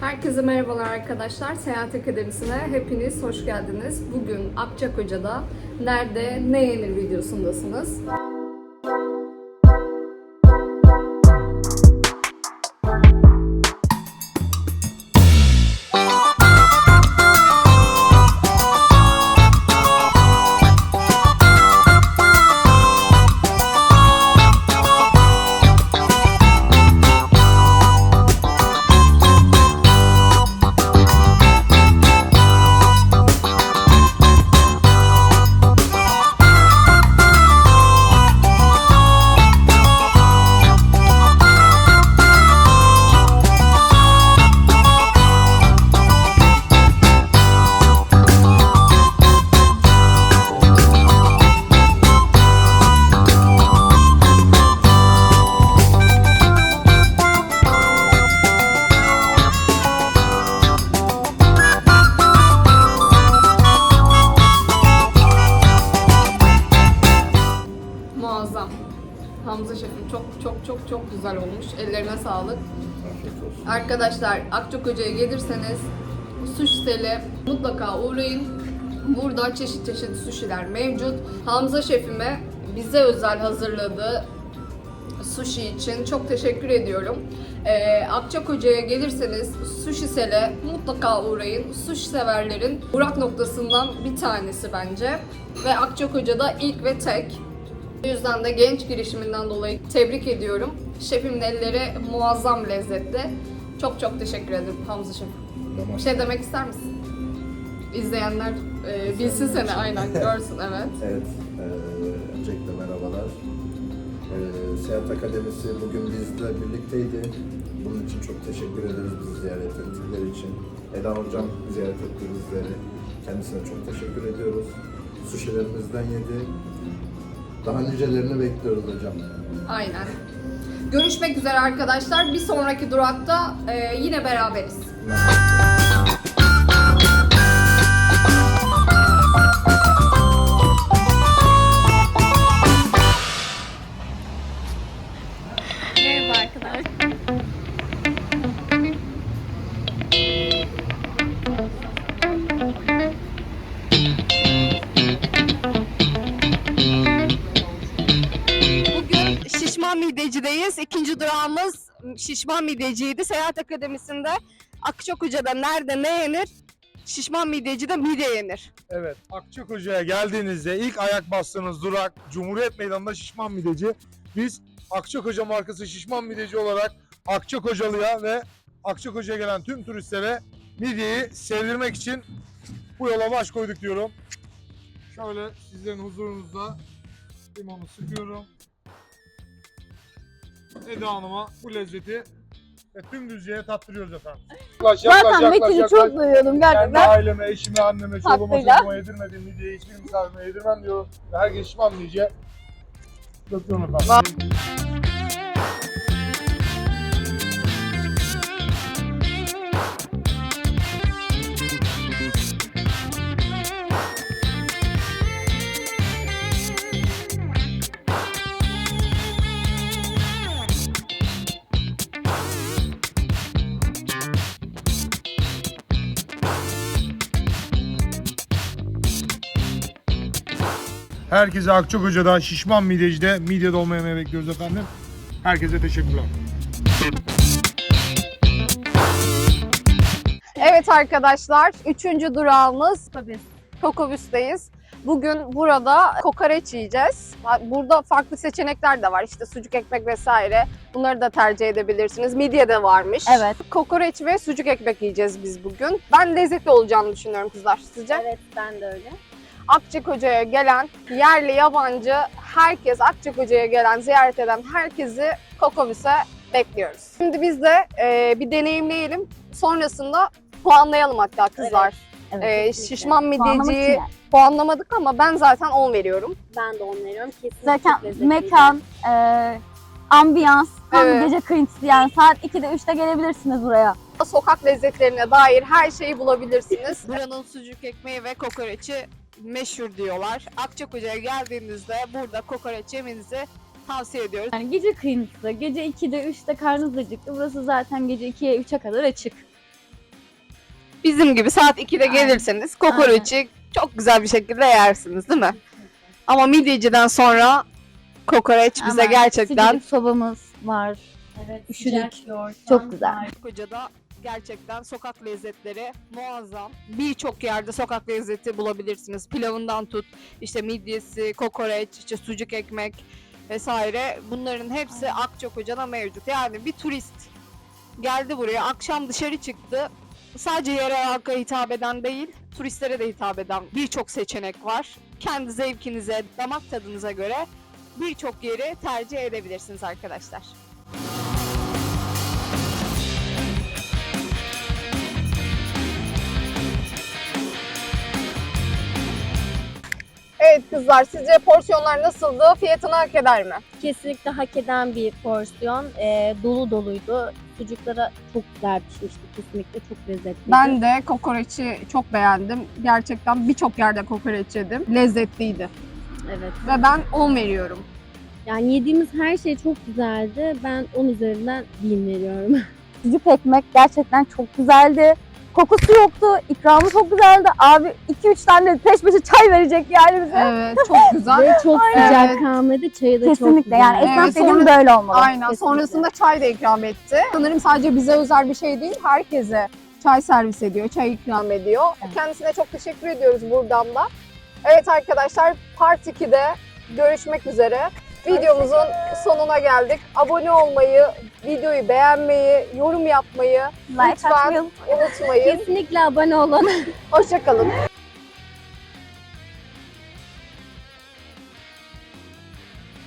Herkese merhabalar arkadaşlar. Seyahat Akademisi'ne hepiniz hoş geldiniz. Bugün Akçakoca'da nerede ne yenir videosundasınız. Çok çok güzel olmuş. Ellerine sağlık. Arkadaşlar Akçakoca'ya gelirseniz sushi seli mutlaka uğrayın. Burada çeşit çeşit sushiler mevcut. Hamza şefime bize özel hazırladığı sushi için çok teşekkür ediyorum. Ee, Akçakoca'ya gelirseniz sushi sele mutlaka uğrayın. Sushi severlerin uğrak noktasından bir tanesi bence. Ve Akçakoca'da ilk ve tek. O yüzden de genç girişiminden dolayı tebrik ediyorum. Şefimin elleri muazzam lezzetli. Çok çok teşekkür ederim Hamza Şef. Bir şey demek ister misin? İzleyenler e, bilsin seni aynen görsün evet. Evet, eee öncelikle merhabalar. Eee Seyahat Akademisi bugün bizle birlikteydi. Bunun için çok teşekkür ederiz bizi ziyaret ettikleri için. Eda Hocam ziyaret etti bizleri. Kendisine çok teşekkür ediyoruz. Suşilerimizden yedi. Daha nicelerini bekliyoruz hocam. Aynen. Görüşmek üzere arkadaşlar. Bir sonraki durakta e, yine beraberiz. Şişman Mideci'deyiz. İkinci durağımız Şişman Mideci'ydi. Seyahat Akademisi'nde Akçakoca'da nerede ne yenir? Şişman Mideci'de mide yenir. Evet, Akçakoca'ya geldiğinizde ilk ayak bastığınız durak Cumhuriyet Meydanı'nda Şişman Mideci. Biz Akçakoca markası Şişman Mideci olarak Akçakocalı'ya ve Akçakoca'ya gelen tüm turistlere midyeyi sevdirmek için bu yola baş koyduk diyorum. Şöyle sizlerin huzurunuzda limonu sıkıyorum. Eda Hanım'a bu lezzeti ve tüm Düzce'ye tattırıyoruz efendim. Yaklaş, Zaten Metin'i çok duyuyordum kendi gerçekten. aileme, eşime, anneme, çoluğuma, Tatlıyla. çocuğuma yedirmediğim midyeyi hiçbir misafirime yedirmem diyor. Ve herkes şişman diyecek. Döküyorum efendim. Herkese Akçakoca'da şişman midyecide midye dolma yemeği bekliyoruz efendim. Herkese teşekkürler. Evet arkadaşlar, üçüncü durağımız Kokobüs'teyiz. Bugün burada kokoreç yiyeceğiz. Burada farklı seçenekler de var. İşte sucuk ekmek vesaire. Bunları da tercih edebilirsiniz. Midye de varmış. Evet. Kokoreç ve sucuk ekmek yiyeceğiz biz bugün. Ben lezzetli olacağını düşünüyorum kızlar. Sizce? Evet ben de öyle. Akçakoca'ya gelen yerli yabancı herkes Akçakoca'ya gelen ziyaret eden herkesi Kokobüs'e bekliyoruz. Şimdi biz de e, bir deneyimleyelim. Sonrasında puanlayalım hatta kızlar. Evet, E, kesinlikle. şişman midyeciyi yani. puanlamadık ama ben zaten 10 veriyorum. Ben de onu veriyorum. Kesinlikle Zaten mekan, e, ambiyans, tam Evet. gece kıyıntısı yani saat 2'de 3'te gelebilirsiniz buraya. Sokak lezzetlerine dair her şeyi bulabilirsiniz. Buranın sucuk ekmeği ve kokoreçi meşhur diyorlar. Akçakoca'ya geldiğinizde burada kokoreç yemenizi tavsiye ediyoruz. Yani gece kıyıntısı, gece 2'de 3'te karnınız acıktı. Burası zaten gece 2'ye 3'e kadar açık. Bizim gibi saat 2'de gelirseniz kokoreçi çok güzel bir şekilde yersiniz değil mi? Ama midyeciden sonra kokoreç bize gerçekten sıcacık sobamız var. Evet, Üşüdük. Çok güzel. Koca'da gerçekten sokak lezzetleri muazzam. Birçok yerde sokak lezzeti bulabilirsiniz. Pilavından tut, işte midyesi, kokoreç, işte sucuk ekmek vesaire. Bunların hepsi Akçakoca'da mevcut. Yani bir turist geldi buraya, akşam dışarı çıktı. Sadece yerel halka hitap eden değil, turistlere de hitap eden birçok seçenek var. Kendi zevkinize, damak tadınıza göre birçok yeri tercih edebilirsiniz arkadaşlar. Evet kızlar sizce porsiyonlar nasıldı? Fiyatını hak eder mi? Kesinlikle hak eden bir porsiyon. Ee, dolu doluydu. Sucuklara çok güzel pişmişti. Kesinlikle çok lezzetliydi. Ben de kokoreçi çok beğendim. Gerçekten birçok yerde kokoreç yedim. Lezzetliydi. Evet. Ve ben 10 veriyorum. Yani yediğimiz her şey çok güzeldi. Ben 10 üzerinden 1000 veriyorum. Sucuk ekmek gerçekten çok güzeldi. Kokusu yoktu, ikramı çok güzeldi. Abi 2-3 tane peş peşe çay verecek yani bize. Evet çok güzel. Ve çok sıcak Evet. Çayı da çok Kesinlikle yani esnaf Evet, dediğim sonra- böyle olmalı. Aynen. Kesinlikle. Sonrasında çay da ikram etti. Sanırım sadece bize özel bir şey değil, herkese çay servis ediyor, çay ikram ediyor. Kendisine çok teşekkür ediyoruz buradan da. Evet arkadaşlar, Part 2'de görüşmek üzere. Videomuzun sonuna geldik. Abone olmayı, videoyu beğenmeyi, yorum yapmayı Like lütfen unutmayın. Kesinlikle abone olun. Hoşçakalın.